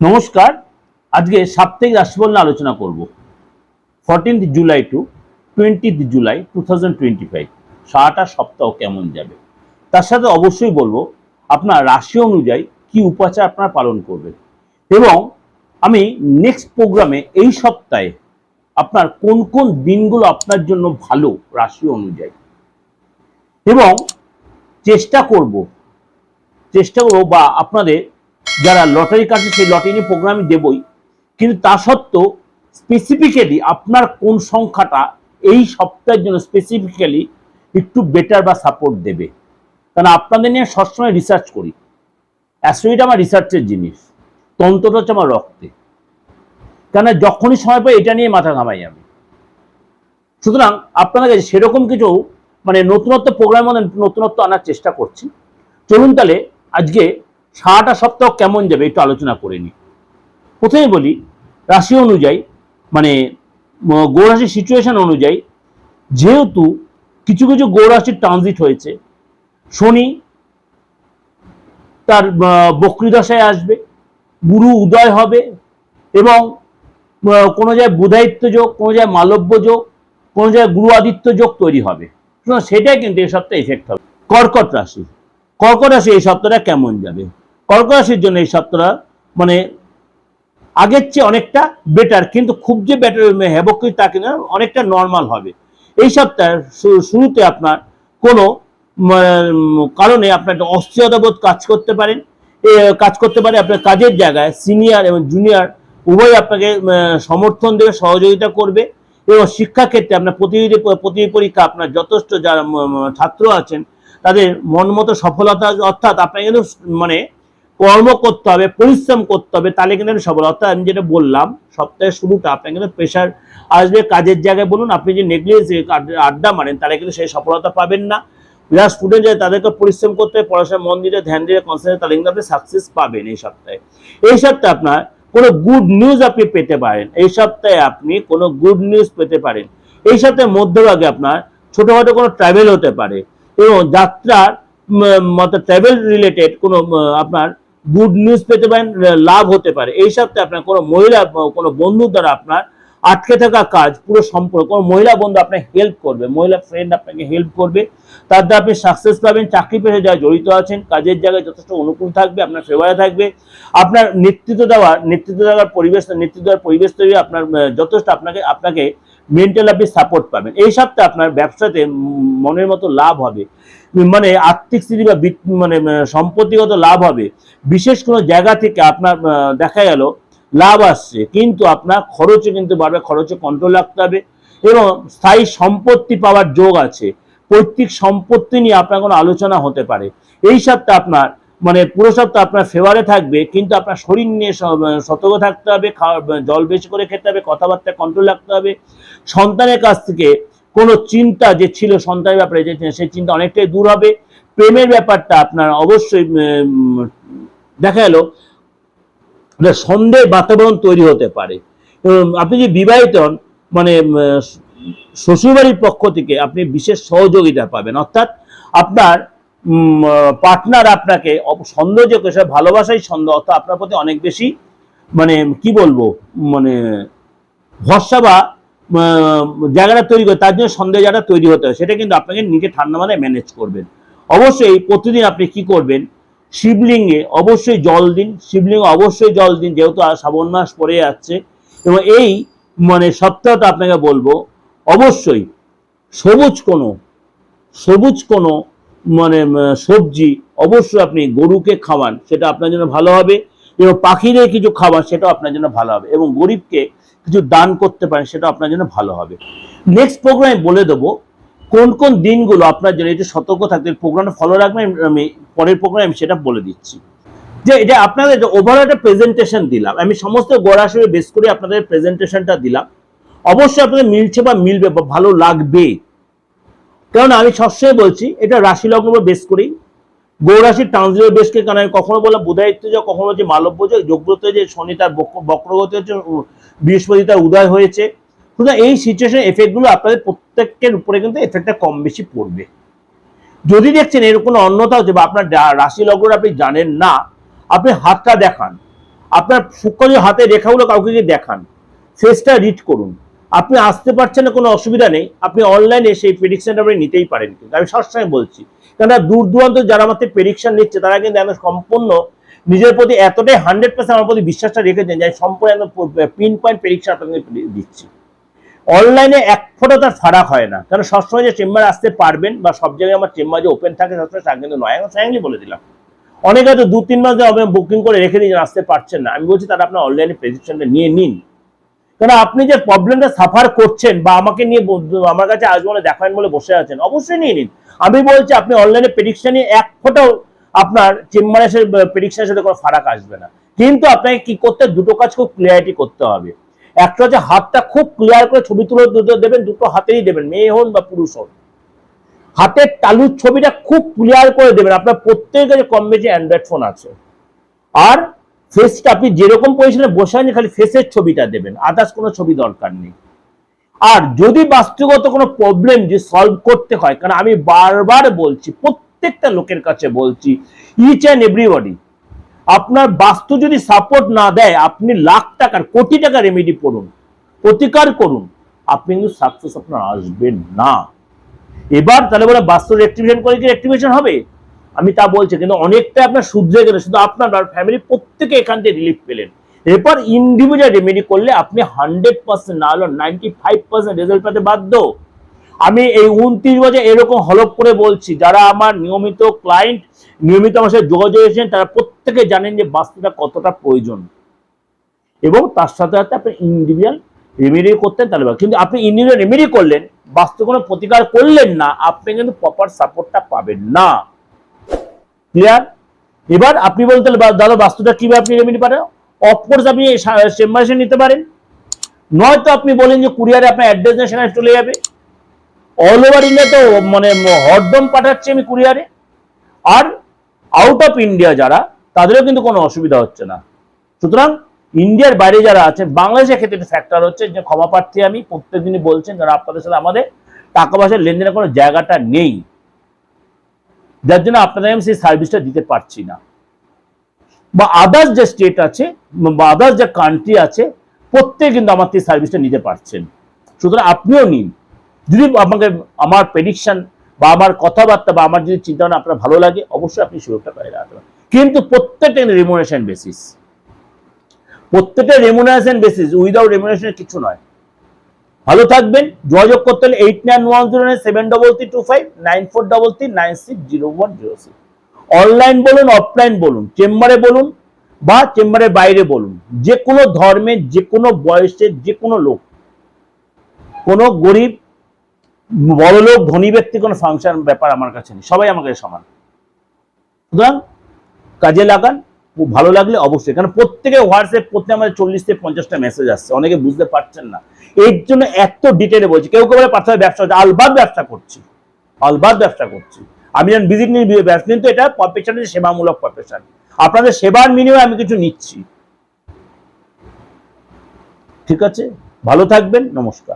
নমস্কার। আজকে সাপ্তাহিক রাশিফল নিয়ে আলোচনা করব। Fourteenth July to twentieth July two thousand twenty five সারাটা সপ্তাহ কেমন যাবে? তার সাথে অবশ্যই বলব, আপনার রাশি অনুযায়ী কি উপাচার আপনারা পালন করবেন। এবং আমি নেক্সট প্রোগ্রামে এই সপ্তাহে আপনার কোন কোন দিনগুলো আপনার জন্য ভালো রাশি অনুযায়ী। এবং চেষ্টা করব, চেষ্টা করব বা আপনাদের যারা লটারি কাটে, সেই লটারি প্রোগ্রাম আমি দেবই। কিন্তু তা সত্ত্বেও স্পেসিফিক্যালি আপনার কোন সংখ্যাটা এই সপ্তাহের জন্য স্পেসিফিক্যালি একটু বেটার বা সাপোর্ট দেবে। কারণ আপনাদের নিয়ে সবসময় রিসার্চ করি। অ্যাস্ট্রোইড আমার রিসার্চের জিনিস। তন্ত্রটা হচ্ছে আমার রক্তে। কেন যখনই সময় পাই এটা নিয়ে মাথা ঘামাই আমি। সুতরাং আপনাদের কাছে সেরকম কিছু মানে নতুনত্ব প্রোগ্রামের মধ্যে নতুনত্ব আনার চেষ্টা করছি। চলুন তাহলে আজকে সারাটা সপ্তাহ কেমন যাবে একটু আলোচনা করে নিই প্রথমে বলি রাশি অনুযায়ী মানে গৌরাশির সিচুয়েশন অনুযায়ী যেহেতু কিছু কিছু গৌরাশির ট্রানজিট হয়েছে শনি তার আহ, দশায় আসবে গুরু উদয় হবে এবং কোনো জায়গায় বুধায়িত্ব যোগ কোনো জায়গায় মালব্য যোগ কোনো জায়গায় গুরু আদিত্য যোগ তৈরি হবে। সুতরাং সেটাই কিন্তু এই সপ্তাহে এফেক্ট হবে। কর্কট রাশি কর্কট রাশি এই সপ্তাহটা কেমন যাবে? কর্কট রাশির জন্য এই সপ্তাহটা মানে আগের চেয়ে অনেকটা বেটার কিন্তু খুব যে বেটার হ্যাবক তা কিনা অনেকটা নর্মাল হবে। এই সপ্তাহের শু- শুরুতে আপনার কোনো কারণে আপনার একটা অস্থিরতা বোধ কাজ করতে পারেন কাজ করতে পারে আপনার কাজের জায়গায় সিনিয়র এবং জুনিয়র উভয় আপনাকে সমর্থন দেবে, সহযোগিতা করবে এবং শিক্ষাক্ষেত্রে আপনার প্রতিযোগী প্রতিযোগী পরীক্ষা আপনার যথেষ্ট যারা ছাত্র আছেন, তাদের মন মতো সফলতা, অর্থাৎ আপনাকে মানে কর্ম করতে হবে, পরিশ্রম করতে হবে, তাহলে কিন্তু আপনি সফল। অর্থাৎ আমি যেটা বললাম, সপ্তাহের শুরুটা আপনার কিন্তু প্রেশার আসবে, কাজের জায়গায় বলুন, আপনি যে নেগলিজেন্স আড্ডা মারেন তাহলে কিন্তু সেই সফলতা পাবেন না। যারা স্টুডেন্ট যায় তাদেরকে পরিশ্রম করতে হবে পড়াশোনা মন দিতে, ধ্যান দিতে কনসেন্ট্রেট তাহলে কিন্তু আপনি সাকসেস পাবেন এই সপ্তাহে। এই সপ্তাহে আপনার কোনো গুড নিউজ আপনি পেতে পারেন। এই সপ্তাহে আপনি কোনো গুড নিউজ পেতে পারেন। এই সপ্তাহে মধ্যভাগে আপনার ছোটখাটো কোনো ট্রাভেল হতে পারে। এবং যাত্রার মতো ট্রাভেল রিলেটেড কোনো আপনার গুড নিউজ পেতে পারেন লাভ হতে পারে। এই সপ্তাহে আপনার কোনো মহিলা কোনো বন্ধুর দ্বারা আপনার আটকে থাকা কাজ, পুরো সম্পূর্ণ, কোনো মহিলা বন্ধু আপনাকে হেল্প করবে, মহিলা ফ্রেন্ড আপনাকে হেল্প করবে। তার দ্বারা আপনি সাকসেস পাবেন, চাকরি পেশে যারা জড়িত আছেন, কাজের জায়গায় যথেষ্ট অনুকূল থাকবে, আপনার ফেভারে থাকবে। আপনার নেতৃত্ব দেওয়ার নেতৃত্ব দেওয়ার পরিবেশ, নেতৃত্ব দেওয়ার পরিবেশ তৈরি, আপনার যথেষ্ট আপনাকে আপনাকে মেন্টাল আপনি সাপোর্ট পাবেন। এই সপ্তাহে আপনার ব্যবসাতে মনের মতো লাভ হবে। মানে আর্থিক স্থিতি বা মানে সম্পত্তিগত লাভ হবে। বিশেষ কোনো জায়গা থেকে আপনার দেখা গেল, লাভ আসছে। কিন্তু আপনার খরচও কিন্তু বাড়বে খরচে কন্ট্রোল রাখতে হবে এবং স্থায়ী সম্পত্তি পাওয়ার যোগ আছে। পৈতৃক সম্পত্তি নিয়ে আপনার কোনো আলোচনা হতে পারে। এই সপ্তাহে আপনার মানে পুরো সপ্তাহ আপনার ফেভারে থাকবে, কিন্তু আপনার শরীর নিয়ে সতর্ক থাকতে হবে জল বেশি করে খেতে হবে, কথাবার্তা কন্ট্রোল রাখতে হবে। সন্তানের কাছ থেকে কোনো চিন্তা যে ছিল সন্তানের ব্যাপারে, যে সেই চিন্তা অনেকটাই দূর হবে। প্রেমের ব্যাপারটা আপনার অবশ্যই দেখা গেল, একটা সন্দেহের বাতাবরণ তৈরি হতে পারে। আপনি যে বিবাহিত হন মানে শ্বশুরবাড়ির পক্ষ থেকে আপনি বিশেষ সহযোগিতা পাবেন। অর্থাৎ আপনার পার্টনার আপনাকে সন্দেহ যে ভালোবাসাই সন্দেহ, অর্থাৎ আপনার প্রতি অনেক বেশি মানে কি বলব মানে ভরসা বা জায়গাটা তৈরি করে, তার জন্য সন্দেহ জায়গাটা তৈরি হতে হয়। সেটা কিন্তু আপনাকে নিজে ঠান্ডা মাথায় ম্যানেজ করবেন। অবশ্যই প্রতিদিন আপনি কি করবেন? শিবলিঙ্গে অবশ্যই জল দিন। শিবলিঙ্গে অবশ্যই জল দিন, যেহেতু শ্রাবণ মাস পরে যাচ্ছে। এবং এই মানে সপ্তাহটা আপনাকে বলব, অবশ্যই সবুজ কোনো সবুজ কোনো মানে সবজি অবশ্যই আপনি গরুকে খাওয়ান, সেটা আপনার জন্য ভালো হবে। এবং পাখিদের কিছু খাবার সেটাও আপনার জন্য ভালো হবে। এবং গরিবকে কিছু দান করতে পারেন সেটা আপনার জন্য ভালো হবে। নেক্সট প্রোগ্রামে বলে দেবো, কোন কোন দিনগুলো আপনার জন্য এটা সতর্ক থাকতে প্রোগ্রামটা ফলো রাখবেন, আমি পরের প্রোগ্রামে আমি সেটা বলে দিচ্ছি। যে এটা আপনাদের ওভারঅল একটা প্রেজেন্টেশন দিলাম, আমি সমস্ত গড়াশড়ি বেস করে আপনাদের প্রেজেন্টেশনটা দিলাম। অবশ্যই আপনাদের মিলছে বা মিলবে বা ভালো লাগবে। কারণ আমি সবসময় বলছি, এটা রাশি লগ্ন বেস করেই গৌরাশির ট্রান্সলেট বেশকে কারণ আমি কখনো বললাম বুধায়িত্ব যে, কখনো হচ্ছে মালব্য যে যোগ্যতে যে, শনি তার বক্র- বক্রগতি হচ্ছে বৃহস্পতি তার উদয় হয়েছে। সুতরাং এই সিচুয়েশন এফেক্টগুলো আপনাদের প্রত্যেকের উপরে কিন্তু এফেক্টটা কম বেশি পড়বে। যদি দেখছেন এর কোনো অন্যতা হচ্ছে বা আপনার রাশি লগ্ন আপনি জানেন না, আপনি হাতটা দেখান। আপনার সূক্ষ্ম হাতে রেখাগুলো কাউকে দেখান। ফেসটা রিড করুন। আপনি আসতে পারছেন না, কোনো অসুবিধা নেই। আপনি অনলাইনে সেই প্রেডিকশনটা আপনি নিতেই পারেন কিন্তু। আমি সবসময় বলছি, কেননা দূর দূরান্ত যারা আমাদের প্রেডিকশন নিচ্ছে, তারা কিন্তু একদম সম্পূর্ণ নিজের প্রতি এতটাই হান্ড্রেড পার্সেন্ট আমার প্রতি বিশ্বাসটা রেখেছেন যে সম্পূর্ণ একদম পিন পয়েন্ট প্রেডিকশন আপনাকে দিচ্ছি। অনলাইনে এক ফোটা তার ফারাক হয় না। কারণ সবসময় যে চেম্বারে আসতে পারবেন বা সব জায়গায় আমার চেম্বার যে ওপেন থাকে, সবসময় তা কিন্তু নয়। এখন ফ্র্যাঙ্কলি বলে দিলাম। অনেকে হয়তো দু তিন মাস ধরে বুকিং করে রেখে দিয়েছেন, আসতে পারছেন না। আমি বলছি তারা আপনার অনলাইনে প্রেডিকশনটা নিয়ে নিন। কারণ আপনি যে প্রবলেমটা সাফার করছেন বা আমাকে নিয়ে আমার কাছে আসব বলে দেখাবেন বলে বসে আছেন, অবশ্যই নিয়ে নিন। আমি বলছি আপনি অনলাইনে প্রেডিকশন এক ফোটাও আপনার চেম্বারে প্রেডিকশনের সাথে কোনো ফারাক আসবে না। কিন্তু আপনাকে কি করতে দুটো কাজ খুব ক্লিয়ারিটি করতে হবে। একটা হচ্ছে হাতটা খুব ক্লিয়ার করে ছবি তুলে দেবেন, দুটো হাতেই দেবেন, মেয়ে হন বা পুরুষ হন। হাতের তালুর ছবিটা খুব ক্লিয়ার করে দেবেন। আপনার প্রত্যেকের কম বেশি অ্যান্ড্রয়েড ফোন আছে। আর ফেসটা আপনি যেরকম পজিশনে বসে খালি ফেসের ছবিটা দেবেন। আদার্স কোনো ছবি দরকার নেই। আর যদি বাস্তুগত কোনো প্রবলেম যে সলভ করতে হয়, কারণ আমি বারবার বলছি, প্রত্যেকটা লোকের কাছে বলছি ইচ অ্যান্ড এভরিবডি আপনার বাস্তু যদি সাপোর্ট না দেয়, আপনি লাখ টাকার, কোটি টাকা রেমেডি করুন প্রতিকার করুন, আপনি কিন্তু সাকসেস আপনার আসবেন না। এবার তাহলে বলে বাস্তু অ্যাক্টিভেশন করে কি অ্যাক্টিভেশন হবে? আমি তা বলছি, কিন্তু অনেকটা আপনার শুধরে গেলে, শুধু আপনার ফ্যামিলি প্রত্যেকে এখান থেকে রিলিফ পেলেন। এরপর ইন্ডিভিজুয়াল রেমেডি করলে আপনি হান্ড্রেড পার্সেন্ট না হলেও নাইনটি ফাইভ পার্সেন্ট রেজাল্ট পেতে বাধ্য। আমি এই উনত্রিশ বছর এরকম হলপ করে বলছি, যারা আমার নিয়মিত ক্লায়েন্ট নিয়মিত আমার সাথে যোগাযোগ এসেছেন তারা প্রত্যেকে জানেন যে বাস্তুটা কতটা প্রয়োজন। এবং তার সাথে সাথে আপনি ইন্ডিভিজুয়াল রেমেডি করতেন তাহলে। কিন্তু আপনি ইন্ডিভিজুয়াল রেমেডি করলেন বাস্তু কোনো প্রতিকার করলেন না, আপনি কিন্তু প্রপার সাপোর্টটা পাবেন না। ক্লিয়ার এবার আপনি বলতে দাদা, বাস্তুটা কীভাবে আপনি রেমেডি পারেন? অফকোর্স আপনি চেম্বার নিতে পারেন। নয়তো আপনি বলেন যে কুরিয়ারে আপনার অ্যাড্রেস নিয়ে সেখানে চলে যাবে। অল ওভার ইন্ডিয়া তো মানে হরদম পাঠাচ্ছি আমি কুরিয়ারে আর আউট অফ ইন্ডিয়া যারা, তাদেরও কিন্তু কোনো অসুবিধা হচ্ছে না। সুতরাং ইন্ডিয়ার বাইরে যারা আছে, বাংলাদেশের ক্ষেত্রে একটা ফ্যাক্টর হচ্ছে যে ক্ষমা প্রার্থী আমি প্রত্যেকদিনই বলছেন, যারা আপনাদের সাথে আমাদের টাকা পয়সার লেনদেনের কোনো জায়গাটা নেই। যার জন্য আপনাদের আমি সেই সার্ভিসটা দিতে পারছি না। বা আদার্স যে স্টেট আছে, বা আদার্স যে কান্ট্রি আছে, প্রত্যেকে কিন্তু আমার থেকে সার্ভিসটা নিতে পারছেন। সুতরাং আপনিও নিন। যদি আমাকে, আমার প্রেডিকশন বা আমার কথাবার্তা বা আমার যদি চিন্তাভাবনা আপনার ভালো লাগে, অবশ্যই আপনি সুযোগটা পেয়ে রাখতে পারেন। কিন্তু প্রত্যেকটা রেমুনেশন বেসিস প্রত্যেকটা রেমুনারেশন বেসিস উইদাউট রেমুনারেশন কিছু নয়। ভালো থাকবেন, যোগাযোগ করতে হলে eight nine one zero nine seven double three two five nine four double three nine six zero one zero six online বলুন অফলাইন বলুন চেম্বারে বলুন বা চেম্বারের বাইরে বলুন যে কোনো ধর্মের যে কোনো বয়সের যে কোনো লোক। কোনো গরিব বড় লোক ধনী ব্যক্তি, কোনো ফাংশন ব্যাপার আমার কাছে নেই, সবাই আমার কাছে সমান। সুতরাং কাজে লাগান ভালো লাগলে অবশ্যই। কারণ প্রত্যেকে হোয়াটসঅ্যাপ প্রত্যেক আমাদের চল্লিশ থেকে পঞ্চাশটা মেসেজ আসছে। অনেকে বুঝতে পারছেন না। এর জন্য এত ডিটেলে বলছি। কেউ কেউ বলে ব্যবসা হচ্ছে। আলবাদ ব্যবসা করছি। আলবাদ ব্যবসা করছি। আমি যখন ভিজিট নিয়ে ব্যবসা কিন্তু এটা প্রফেশন সেবামূলক প্রফেশন আপনাদের সেবার মিনিমাম আমি কিছু নিচ্ছি। ঠিক আছে? ভালো থাকবেন। নমস্কার।